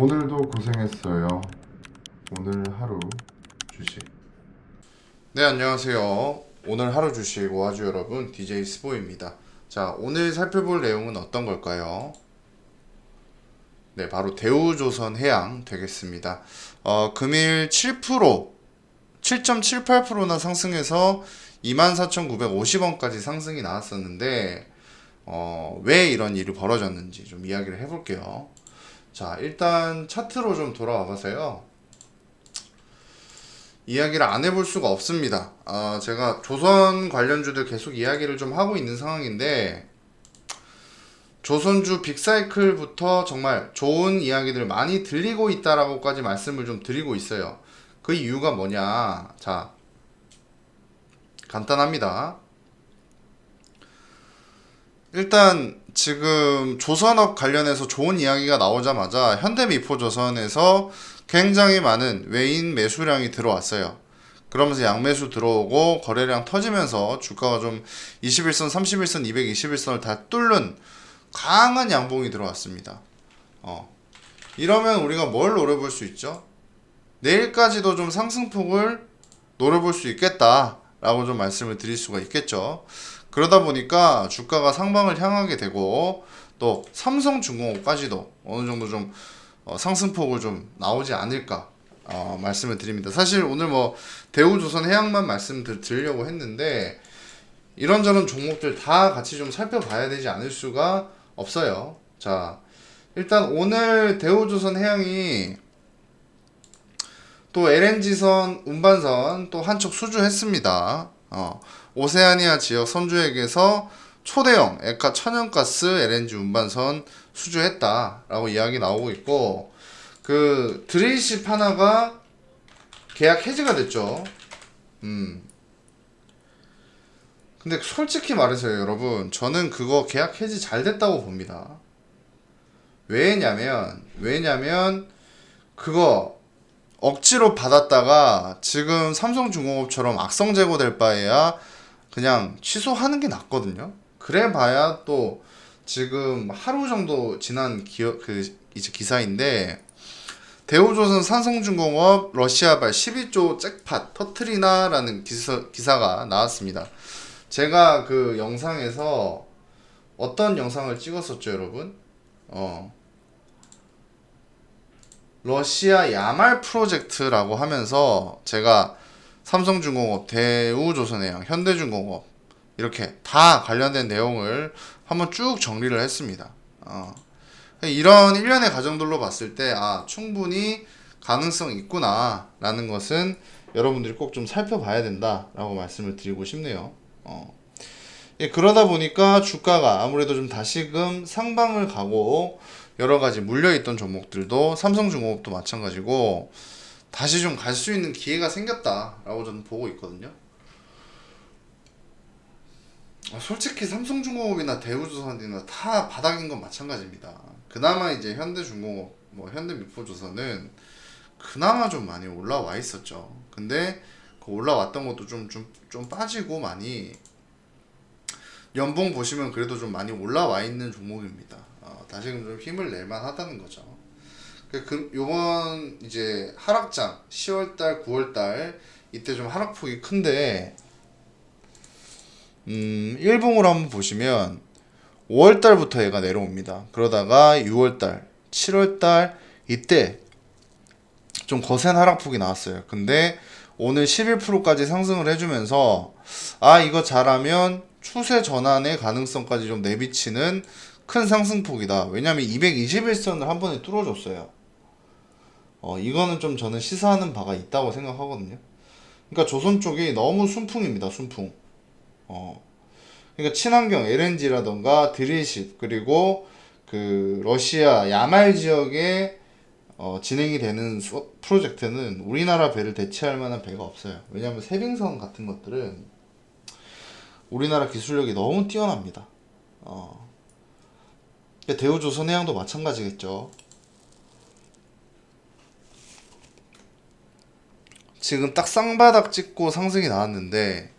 오늘도 고생했어요. 오늘 하루 주식. 네 안녕하세요. 오늘 하루 주식 오아주 여러분 DJ 스보입니다. 자 오늘 살펴볼 내용은 어떤 걸까요? 네 바로 대우조선 해양 되겠습니다. 어, 금일 7% 7.78%나 상승해서 24,950원까지 상승이 나왔었는데 어, 왜 이런 일이 벌어졌는지 좀 이야기를 해볼게요 자 일단 차트로 좀 돌아와 보세요 이야기를 안 해볼 수가 없습니다. 아, 제가 조선 관련주들 계속 이야기를 좀 하고 있는 상황인데, 조선주 빅사이클부터 정말 좋은 이야기들 많이 들리고 있다라고까지 말씀을 좀 드리고 있어요. 그 이유가 뭐냐? 자, 간단합니다. 일단 지금 조선업 관련해서 좋은 이야기가 나오자마자 현대미포조선에서 굉장히 많은 외인 매수량이 들어왔어요. 그러면서 양매수 들어오고 거래량 터지면서 주가가 좀 21선, 31선, 221선을 다 뚫는 강한 양봉이 들어왔습니다. 어. 이러면 우리가 뭘 노려볼 수 있죠? 내일까지도 좀 상승폭을 노려볼 수 있겠다라고 좀 말씀을 드릴 수가 있겠죠. 그러다 보니까 주가가 상방을 향하게 되고 또 삼성중공업까지도 어느 정도 좀 어, 상승폭을 좀 나오지 않을까 어, 말씀을 드립니다. 사실 오늘 뭐 대우조선해양만 말씀 드- 드리려고 했는데 이런저런 종목들 다 같이 좀 살펴봐야 되지 않을 수가 없어요. 자, 일단 오늘 대우조선해양이 또 LNG선 운반선 또 한척 수주했습니다. 어, 오세아니아 지역 선주에게서 초대형 에카 천연가스 LNG 운반선 수주했다라고 이야기 나오고 있고 그 드릴십 하나가 계약 해지가 됐죠. 음. 근데 솔직히 말해서요, 여러분, 저는 그거 계약 해지 잘 됐다고 봅니다. 왜냐면 왜냐면 그거 억지로 받았다가 지금 삼성중공업처럼 악성 제고될 바에야 그냥 취소하는 게 낫거든요. 그래 봐야 또 지금 하루 정도 지난 기어 그 이제 기사인데 대우조선 산성중공업 러시아발 12조 잭팟 터트리나라는 기사, 기사가 나왔습니다. 제가 그 영상에서 어떤 영상을 찍었었죠, 여러분? 어. 러시아 야말 프로젝트라고 하면서 제가 삼성중공업, 대우조선해양, 현대중공업 이렇게 다 관련된 내용을 한번 쭉 정리를 했습니다. 어. 이런 일련의 과정들로 봤을 때, 아, 충분히 가능성 있구나 라는 것은 여러분들이 꼭 좀 살펴봐야 된다 라고 말씀을 드리고 싶네요. 어. 예, 그러다 보니까 주가가 아무래도 좀 다시금 상방을 가고 여러 가지 물려있던 종목들도 삼성중공업도 마찬가지고 다시 좀 갈 수 있는 기회가 생겼다라고 저는 보고 있거든요. 아, 솔직히 삼성중공업이나 대우조선이나 다 바닥인 건 마찬가지입니다. 그나마 이제 현대중공업, 뭐 현대미포조선은 그나마 좀 많이 올라와 있었죠. 근데 그 올라왔던 것도 좀 좀 좀 빠지고 많이 연봉 보시면 그래도 좀 많이 올라와 있는 종목입니다. 어, 다시금 좀 힘을 낼 만 하다는 거죠. 그, 그 요번 이제 하락장 10월달, 9월달 이때 좀 하락폭이 큰데 음, 일봉으로 한번 보시면 5월달부터 얘가 내려옵니다. 그러다가 6월달, 7월달 이때 좀 거센 하락폭이 나왔어요. 근데 오늘 11%까지 상승을 해주면서 아 이거 잘하면 추세 전환의 가능성까지 좀 내비치는 큰 상승폭이다. 왜냐면 221선을 한 번에 뚫어줬어요. 어 이거는 좀 저는 시사하는 바가 있다고 생각하거든요. 그러니까 조선 쪽이 너무 순풍입니다. 순풍. 어. 그러니까 친환경 LNG라던가 드릴십 그리고 그 러시아 야말 지역에 어, 진행이 되는 수- 프로젝트는 우리나라 배를 대체할 만한 배가 없어요. 왜냐하면 세빙선 같은 것들은 우리나라 기술력이 너무 뛰어납니다. 어. 대우조선해양도 마찬가지겠죠. 지금 딱 쌍바닥 찍고 상승이 나왔는데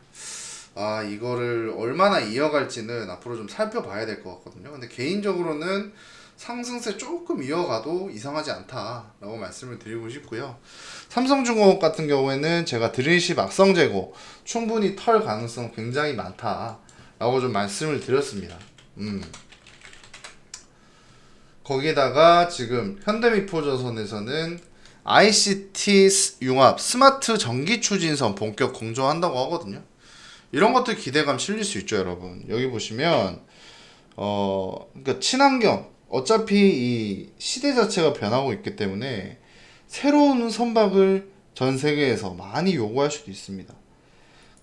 아 이거를 얼마나 이어갈지는 앞으로 좀 살펴봐야 될 것 같거든요. 근데 개인적으로는 상승세 조금 이어가도 이상하지 않다라고 말씀을 드리고 싶고요. 삼성중공업 같은 경우에는 제가 드릴십 악성 제거 충분히 털 가능성 굉장히 많다라고 좀 말씀을 드렸습니다. 음. 거기에다가 지금 현대미포조선에서는 ICT 스- 융합 스마트 전기 추진선 본격 공조한다고 하거든요. 이런 것들 기대감 실릴 수 있죠, 여러분. 여기 보시면 어 그러니까 친환경 어차피 이 시대 자체가 변하고 있기 때문에 새로운 선박을 전 세계에서 많이 요구할 수도 있습니다.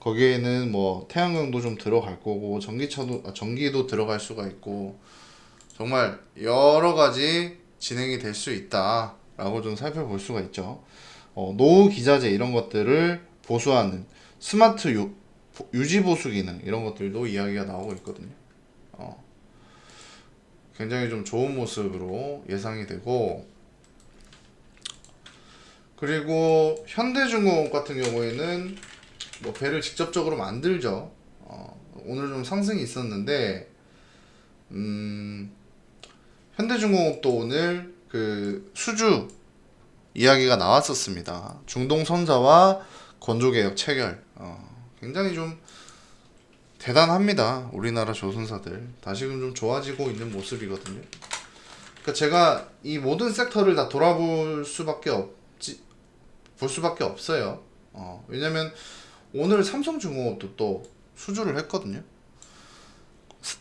거기에는 뭐 태양광도 좀 들어갈 거고 전기차도 아, 전기도 들어갈 수가 있고 정말 여러 가지 진행이 될 수 있다라고 좀 살펴볼 수가 있죠. 어, 노후 기자재 이런 것들을 보수하는 스마트 유, 유지 보수 기능 이런 것들도 이야기가 나오고 있거든요. 어, 굉장히 좀 좋은 모습으로 예상이 되고 그리고 현대중공업 같은 경우에는 뭐 배를 직접적으로 만들죠. 어, 오늘 좀 상승이 있었는데 음, 현대중공업도 오늘 그 수주 이야기가 나왔었습니다. 중동선자와 건조개혁 체결. 어, 굉장히 좀 대단합니다. 우리나라 조선사들. 다시금 좀 좋아지고 있는 모습이거든요. 그러니까 제가 이 모든 섹터를 다 돌아볼 수밖에 없지, 볼 수밖에 없어요. 어, 왜냐면 오늘 삼성중공업도 또 수주를 했거든요.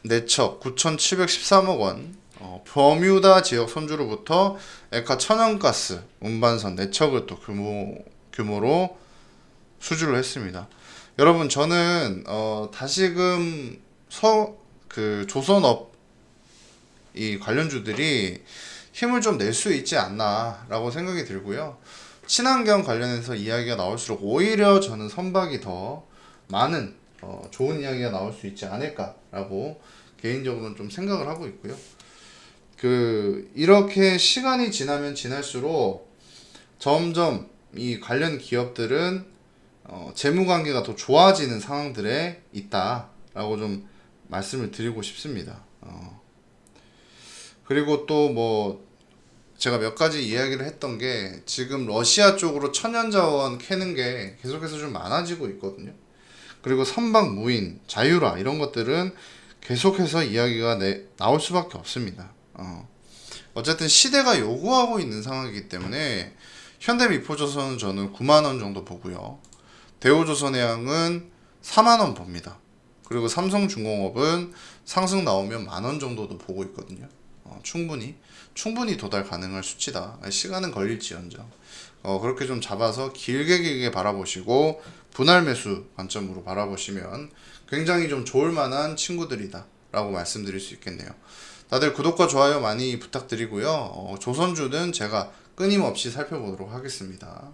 내척 9,713억 원. 어, 버뮤다 지역 선주로부터 에카 천연가스 운반선 내척을 또 규모 규모로 수주를 했습니다. 여러분 저는 어, 다시금 서 그 조선업 이 관련주들이 힘을 좀 낼 수 있지 않나라고 생각이 들고요. 친환경 관련해서 이야기가 나올수록 오히려 저는 선박이 더 많은 어, 좋은 이야기가 나올 수 있지 않을까라고 개인적으로는 좀 생각을 하고 있고요. 그 이렇게 시간이 지나면 지날수록 점점 이 관련 기업들은 어, 재무 관계가 더 좋아지는 상황들에 있다라고 좀 말씀을 드리고 싶습니다. 어. 그리고 또 뭐 제가 몇 가지 이야기를 했던 게 지금 러시아 쪽으로 천연 자원 캐는 게 계속해서 좀 많아지고 있거든요. 그리고 선박 무인, 자유라 이런 것들은 계속해서 이야기가 내, 나올 수밖에 없습니다. 어. 어쨌든 시대가 요구하고 있는 상황이기 때문에 현대미포조선은 저는 9만 원 정도 보고요. 대우조선해양은 4만 원 봅니다. 그리고 삼성중공업은 상승 나오면 만원 정도도 보고 있거든요. 어, 충분히 충분히 도달 가능할 수치다. 시간은 걸릴지언정. 어, 그렇게 좀 잡아서 길게 길게 바라보시고 분할 매수 관점으로 바라보시면 굉장히 좀 좋을 만한 친구들이다 라고 말씀드릴 수 있겠네요. 다들 구독과 좋아요 많이 부탁드리고요. 어, 조선주는 제가 끊임없이 살펴보도록 하겠습니다.